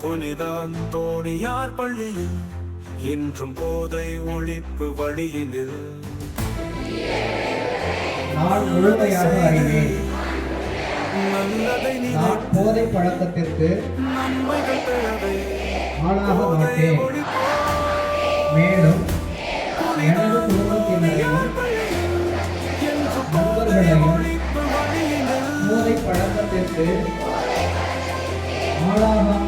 புனித அந்தோணியார் பள்ளியில் இன்றும் போதை ஒழிப்பு வழியினில். நான் முழுமையாக அறிவேன். நல்லதை நான் போதை பழக்கத்திற்கு நன்மைகள் பெறவே ஆளாக மாட்டேன். மேலும் எனது குடும்பத்தினரையும் நண்பர்களையும் போதை பழக்கத்திற்கு ஆளாகாமல்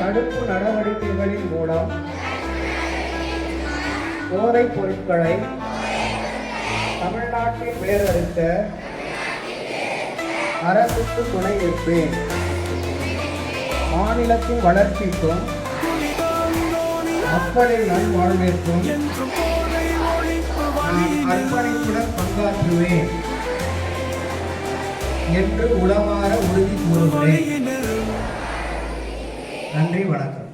தடுப்பு நடவடிக்கைகளின் மூலம் போதைப் பொருட்களை தமிழ்நாட்டில் வேறறுக்க அரசுக்கு துணை நிற்பேன். மாநிலத்தின் வளர்ச்சிக்கும் மக்களின் நல்வாழ்விற்கும் அர்ப்பணிப்புடன் பங்காற்றுவேன் என்று உளவார உறுதி கூறுகிறேன். நன்றி வணக்கம்.